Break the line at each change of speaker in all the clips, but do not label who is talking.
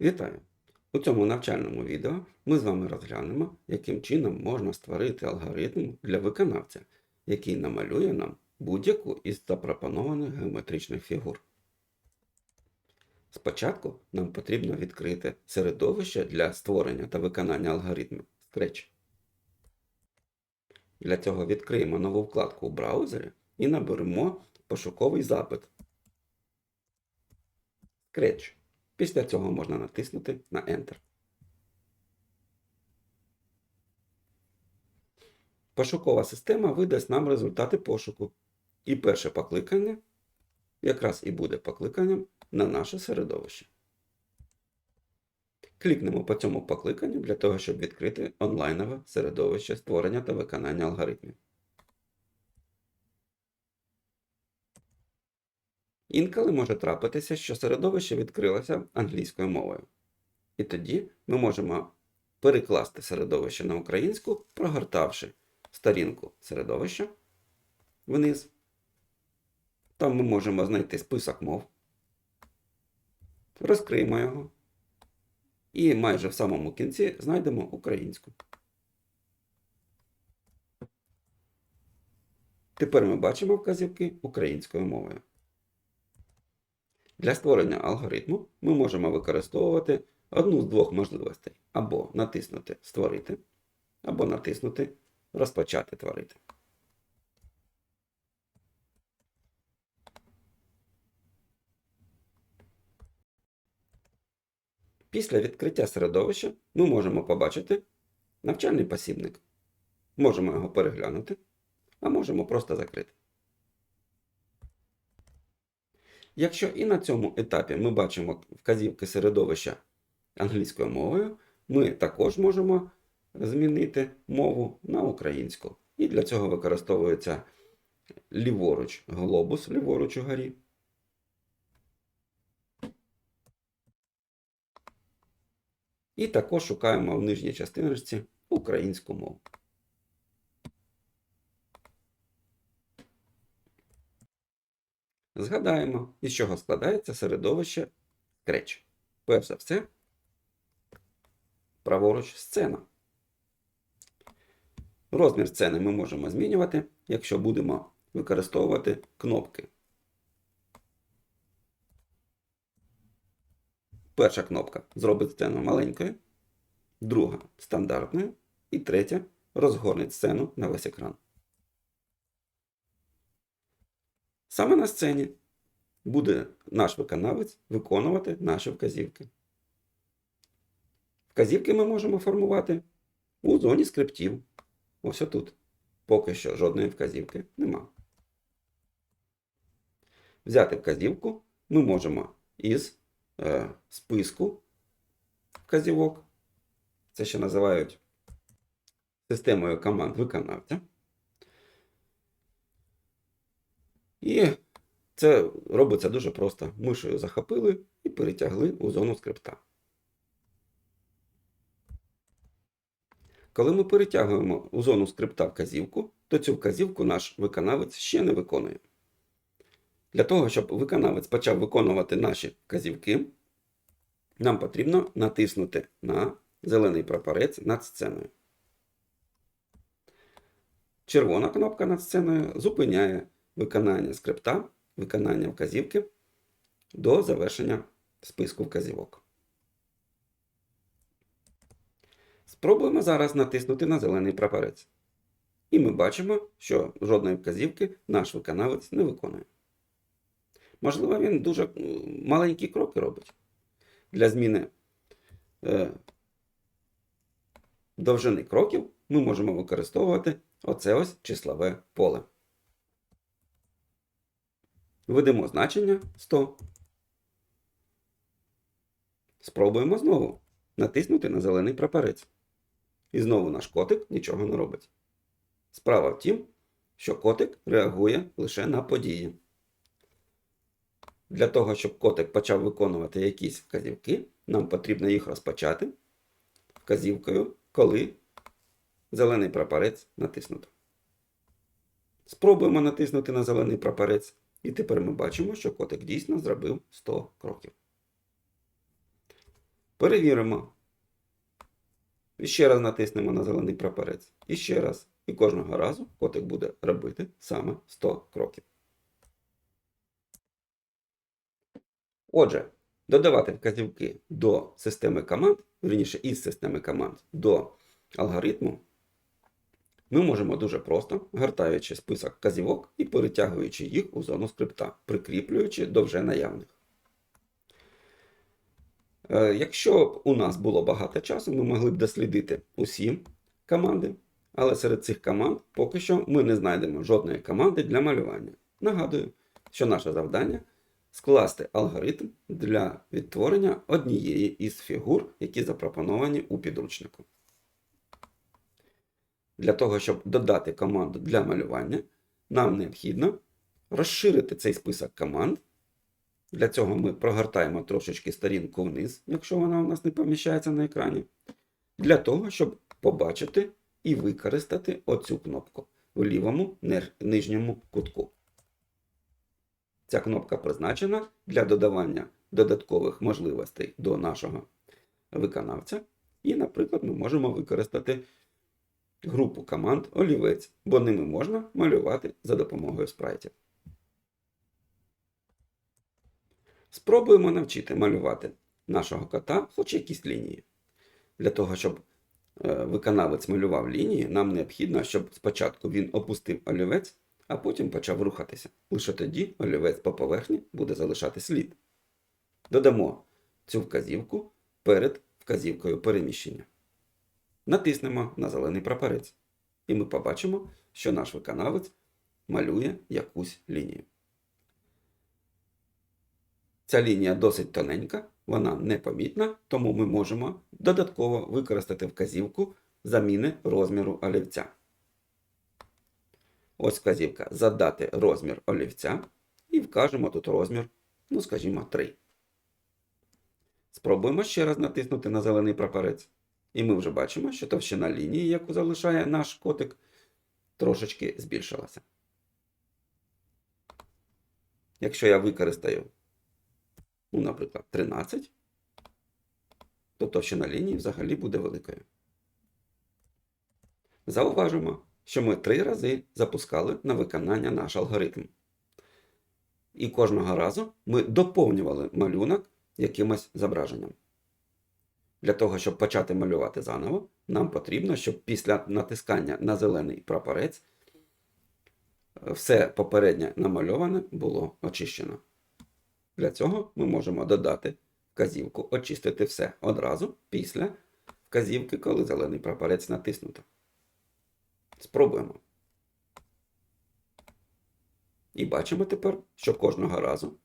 Вітаю! У цьому навчальному відео ми з вами розглянемо, яким чином можна створити алгоритм для виконавця, який намалює нам будь-яку із запропонованих геометричних фігур. Спочатку нам потрібно відкрити середовище для створення та виконання алгоритмів Scratch. Для цього відкриємо нову вкладку у браузері і наберемо пошуковий запит Scratch. Після цього можна натиснути на Enter. Пошукова система видасть нам результати пошуку. І перше покликання якраз і буде покликанням на наше середовище. Клікнемо по цьому покликанню для того, щоб відкрити онлайнове середовище створення та виконання алгоритмів. Інколи може трапитися, що середовище відкрилося англійською мовою. І тоді ми можемо перекласти середовище на українську, прогортавши сторінку середовища вниз. Там ми можемо знайти список мов. Розкриємо його. І майже в самому кінці знайдемо українську. Тепер ми бачимо вказівки українською мовою. Для створення алгоритму ми можемо використовувати одну з двох можливостей: або натиснути Створити, або натиснути Розпочати творити. Після відкриття середовища ми можемо побачити навчальний посібник. Можемо його переглянути, а можемо просто закрити. Якщо і на цьому етапі ми бачимо вказівки середовища англійською мовою, ми також можемо змінити мову на українську. І для цього використовується ліворуч глобус, ліворуч угорі. І також шукаємо в нижній частиночці українську мову. Згадаємо, із чого складається середовище Scratch. Перш за все, праворуч сцена. Розмір сцени ми можемо змінювати, якщо будемо використовувати кнопки. Перша кнопка зробить сцену маленькою, друга стандартною, і третя розгорнить сцену на весь екран. Саме на сцені буде наш виконавець виконувати наші вказівки. Вказівки ми можемо формувати у зоні скриптів. Ось отут. Поки що жодної вказівки нема. Взяти вказівку ми можемо із е, списку вказівок. Це ще називають системою команд виконавця. І це робиться дуже просто. Мишею захопили і перетягли у зону скрипта. Коли ми перетягуємо у зону скрипта вказівку, то цю вказівку наш виконавець ще не виконує. Для того, щоб виконавець почав виконувати наші вказівки, нам потрібно натиснути на зелений прапорець над сценою. Червона кнопка над сценою зупиняє виконання скрипта, виконання вказівки до завершення списку вказівок. Спробуємо зараз натиснути на зелений прапорець. І ми бачимо, що жодної вказівки наш виконавець не виконує. Можливо, він дуже маленькі кроки робить. Для зміни е, довжини кроків ми можемо використовувати оце ось числове поле. Введемо значення 100. Спробуємо знову натиснути на зелений прапорець. І знову наш котик нічого не робить. Справа в тім, що котик реагує лише на події. Для того, щоб котик почав виконувати якісь вказівки, нам потрібно їх розпочати вказівкою, коли зелений прапорець натиснуто. Спробуємо натиснути на зелений прапорець, і тепер ми бачимо, що котик дійсно зробив 100 кроків. Перевіримо. І ще раз натиснемо на зелений прапорець. І ще раз. І кожного разу котик буде робити саме 100 кроків. Отже, додавати вказівки до системи команд, верніше із системи команд до алгоритму, ми можемо дуже просто, гортаючи список вказівок і перетягуючи їх у зону скрипта, прикріплюючи до вже наявних. Е, Якщо б у нас було багато часу, ми могли б дослідити усі команди, але серед цих команд поки що ми не знайдемо жодної команди для малювання. Нагадую, що наше завдання скласти алгоритм для відтворення однієї із фігур, які запропоновані у підручнику. Для того, щоб додати команду для малювання, нам необхідно розширити цей список команд. Для цього ми прогортаємо трошечки сторінку вниз, якщо вона у нас не поміщається на екрані. Для того, щоб побачити і використати оцю кнопку в лівому нижньому кутку. Ця кнопка призначена для додавання додаткових можливостей до нашого виконавця. І, наприклад, ми можемо використати групу команд олівець, бо ними можна малювати за допомогою спрайтів. Спробуємо навчити малювати нашого кота хоч якісь лінії. Для того, щоб е, виконавець малював лінії, нам необхідно, щоб спочатку він опустив олівець, а потім почав рухатися. Лише тоді олівець по поверхні буде залишати слід. Додамо цю вказівку перед вказівкою переміщення. Натиснемо на зелений прапорець, і ми побачимо, що наш виконавець малює якусь лінію. Ця лінія досить тоненька, вона непомітна, тому ми можемо додатково використати вказівку заміни розміру олівця. Ось вказівка задати розмір олівця і вкажемо тут розмір, ну скажімо, 3. Спробуємо ще раз натиснути на зелений прапорець. І ми вже бачимо, що товщина лінії, яку залишає наш котик, трошечки збільшилася. Якщо я використаю, ну, наприклад, 13, то товщина лінії взагалі буде великою. Зауважимо, що ми три рази запускали на виконання наш алгоритм. І кожного разу ми доповнювали малюнок якимось зображенням. Для того, щоб почати малювати заново, нам потрібно, щоб після натискання на зелений прапорець все попереднє намальоване було очищено. Для цього ми можемо додати вказівку очистити все одразу після вказівки, коли зелений прапорець натиснуто. Спробуємо. І бачимо тепер, що кожного разу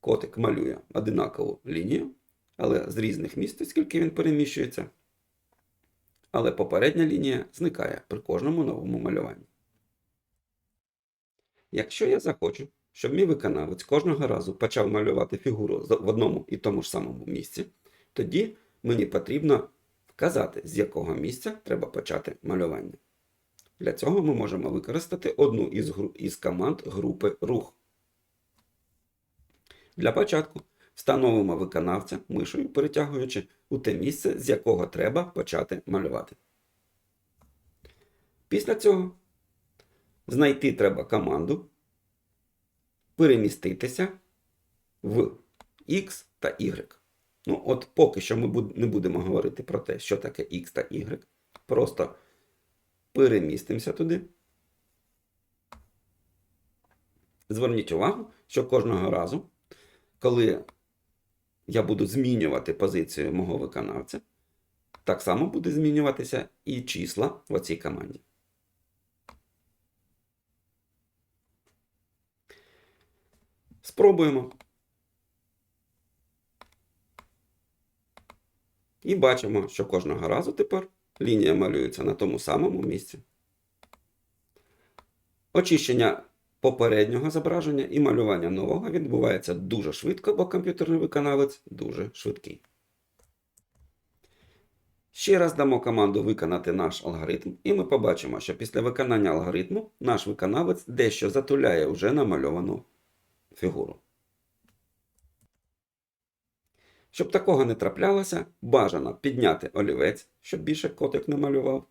котик малює одинакову лінію, але з різних місць, оскільки він переміщується. Але попередня лінія зникає при кожному новому малюванні. Якщо я захочу, щоб мій виконавець кожного разу почав малювати фігуру в одному і тому ж самому місці, тоді мені потрібно вказати, з якого місця треба почати малювання. Для цього ми можемо використати одну із, гру- із команд групи рух. Для початку встановимо виконавця мишою, перетягуючи у те місце, з якого треба почати малювати. Після цього знайти треба команду, переміститися в X та Y. Ну, от поки що ми не будемо говорити про те, що таке X та Y. Просто перемістимося туди. Зверніть увагу, що кожного разу, коли я буду змінювати позицію мого виконавця, так само буде змінюватися і числа в цій команді. Спробуємо. І бачимо, що кожного разу тепер лінія малюється на тому самому місці. Очищення попереднього зображення і малювання нового відбувається дуже швидко, бо комп'ютерний виконавець дуже швидкий. Ще раз дамо команду виконати наш алгоритм, і ми побачимо, що після виконання алгоритму наш виконавець дещо затуляє вже намальовану фігуру. Щоб такого не траплялося, бажано підняти олівець, щоб більше котик не малював,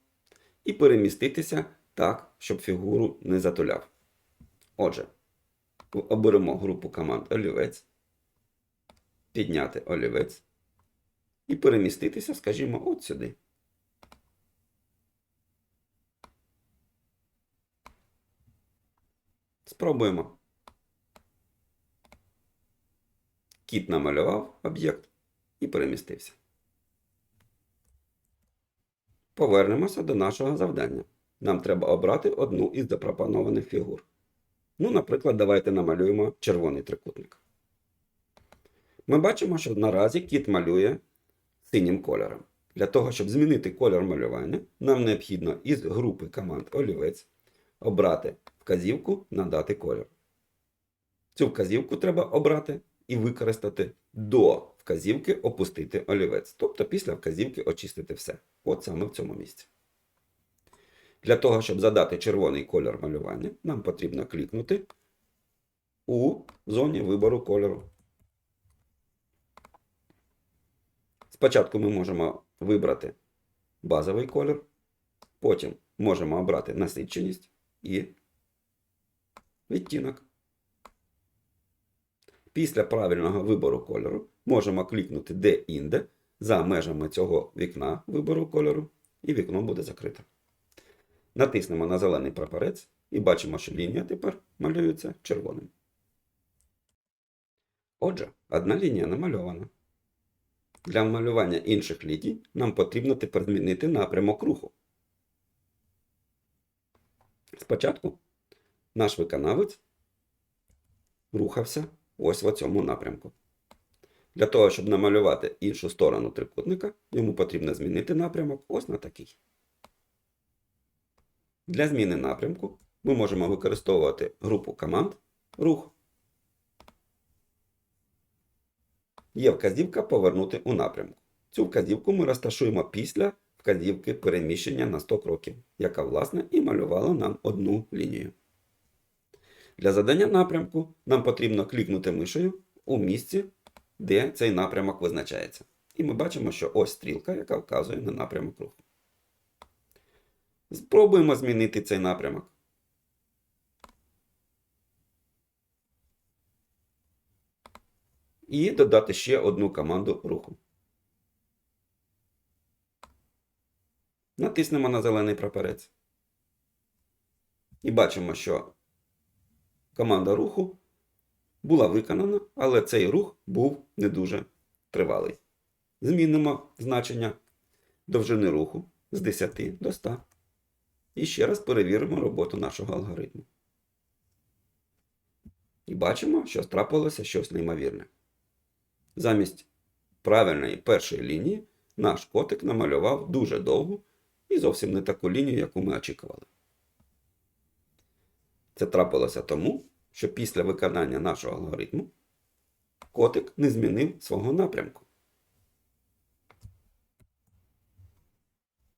і переміститися так, щоб фігуру не затуляв. Отже, оберемо групу команд олівець, підняти олівець і переміститися, скажімо, от сюди. Спробуємо. Кіт намалював об'єкт і перемістився. Повернемося до нашого завдання. Нам треба обрати одну із запропонованих фігур. Ну, наприклад, давайте намалюємо червоний трикутник. Ми бачимо, що наразі кіт малює синім кольором. Для того, щоб змінити колір малювання, нам необхідно із групи команд олівець обрати вказівку надати колір. Цю вказівку треба обрати і використати до вказівки опустити олівець. Тобто після вказівки очистити все. От саме в цьому місці. Для того, щоб задати червоний колір малювання, нам потрібно клікнути у зоні вибору кольору. Спочатку ми можемо вибрати базовий колір, потім можемо обрати насиченість і відтінок. Після правильного вибору кольору можемо клікнути де-інде за межами цього вікна вибору кольору, і вікно буде закрите. Натиснемо на зелений прапорець і бачимо, що лінія тепер малюється червоним. Отже, одна лінія намальована. Для малювання інших ліній нам потрібно тепер змінити напрямок руху. Спочатку наш виконавець рухався ось в цьому напрямку. Для того, щоб намалювати іншу сторону трикутника, йому потрібно змінити напрямок ось на такий. Для зміни напрямку ми можемо використовувати групу команд рух. Є вказівка повернути у напрямку. Цю вказівку ми розташуємо після вказівки переміщення на 100 кроків, яка, власне, і малювала нам одну лінію. Для задання напрямку нам потрібно клікнути мишею у місці, де цей напрямок визначається. І ми бачимо, що ось стрілка, яка вказує на напрямок руху. Спробуємо змінити цей напрямок. І додати ще одну команду руху. Натиснемо на зелений прапорець. І бачимо, що команда руху була виконана, але цей рух був не дуже тривалий. Змінимо значення довжини руху з 10 до 100. І ще раз перевіримо роботу нашого алгоритму. І бачимо, що трапилося щось неймовірне. Замість правильної першої лінії наш котик намалював дуже довгу і зовсім не таку лінію, яку ми очікували. Це трапилося тому, що після виконання нашого алгоритму котик не змінив свого напрямку.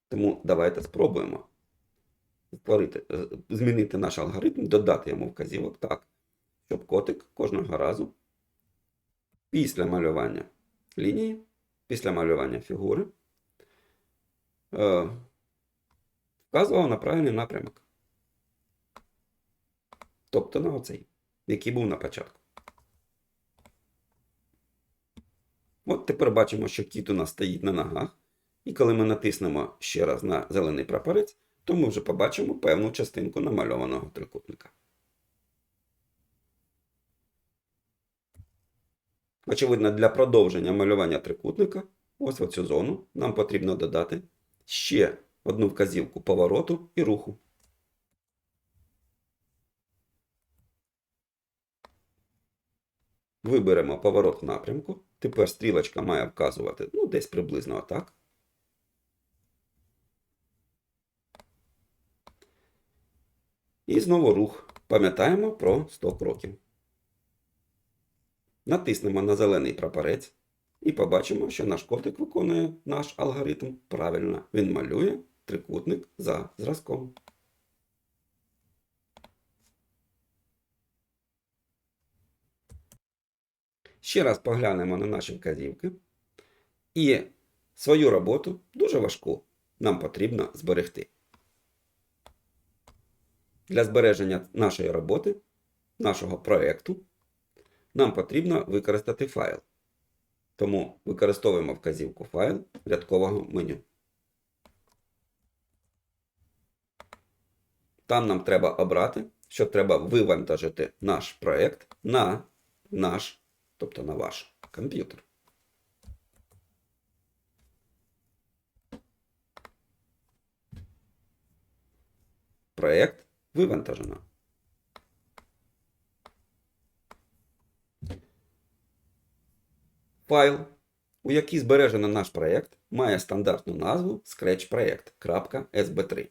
Тому давайте спробуємо створити, е, змінити наш алгоритм, додати йому вказівок так, щоб котик кожного разу після малювання лінії, після малювання фігури е, вказував на правильний напрямок. Тобто на оцей, який був на початку. От тепер бачимо, що кіт у нас стоїть на ногах. І коли ми натиснемо ще раз на зелений прапорець, то ми вже побачимо певну частинку намальованого трикутника. Очевидно, для продовження малювання трикутника, ось в цю зону, нам потрібно додати ще одну вказівку повороту і руху. Виберемо поворот напрямку. Тепер стрілочка має вказувати ну, десь приблизно отак. І знову рух. Пам'ятаємо про 100 кроків. Натиснемо на зелений прапорець і побачимо, що наш котик виконує наш алгоритм правильно. Він малює трикутник за зразком. Ще раз поглянемо на наші вказівки І свою роботу, дуже важку, нам потрібно зберегти. Для збереження нашої роботи, нашого проєкту, нам потрібно використати файл. Тому використовуємо вказівку файл рядкового меню. Там нам треба обрати, що треба вивантажити наш проєкт на наш, тобто на ваш комп'ютер. Проєкт вивантажено. Файл, у який збережено наш проєкт, має стандартну назву scratchproject.sb3.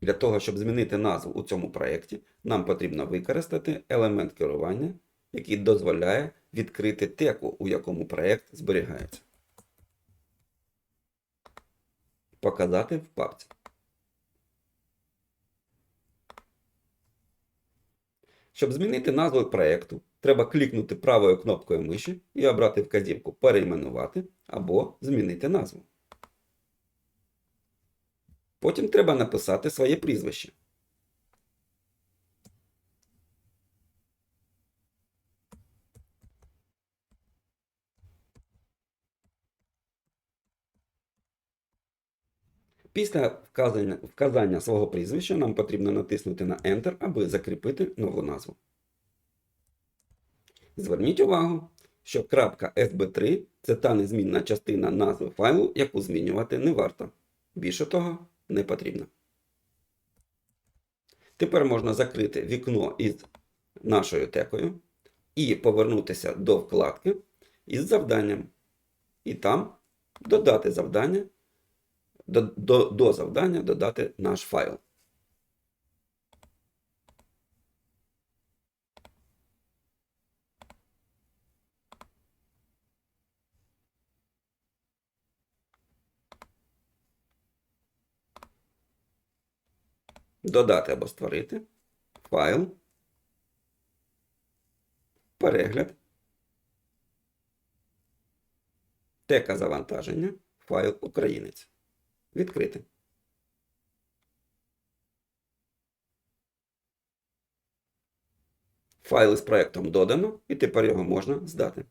Для того, щоб змінити назву у цьому проєкті, нам потрібно використати елемент керування, який дозволяє відкрити теку, у якому проєкт зберігається. Показати в папці. Щоб змінити назву проєкту, треба клікнути правою кнопкою миші і обрати вказівку Перейменувати або Змінити назву. Потім треба написати своє прізвище. Після вказання, вказання свого прізвища нам потрібно натиснути на Enter, аби закріпити нову назву. Зверніть увагу, що .sb3 це та незмінна частина назви файлу, яку змінювати не варто. Більше того, не потрібно. Тепер можна закрити вікно із нашою текою і повернутися до вкладки із завданням. І там додати завдання, до, до, до завдання додати наш файл. Додати або створити файл, перегляд, тека завантаження, файл українець. Відкрити. Файл з проєктом додано, і тепер його можна здати.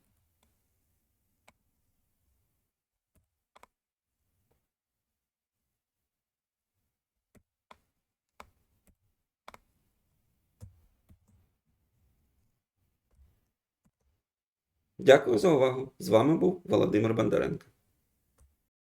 Дякую за увагу. З вами був Володимир Бондаренко.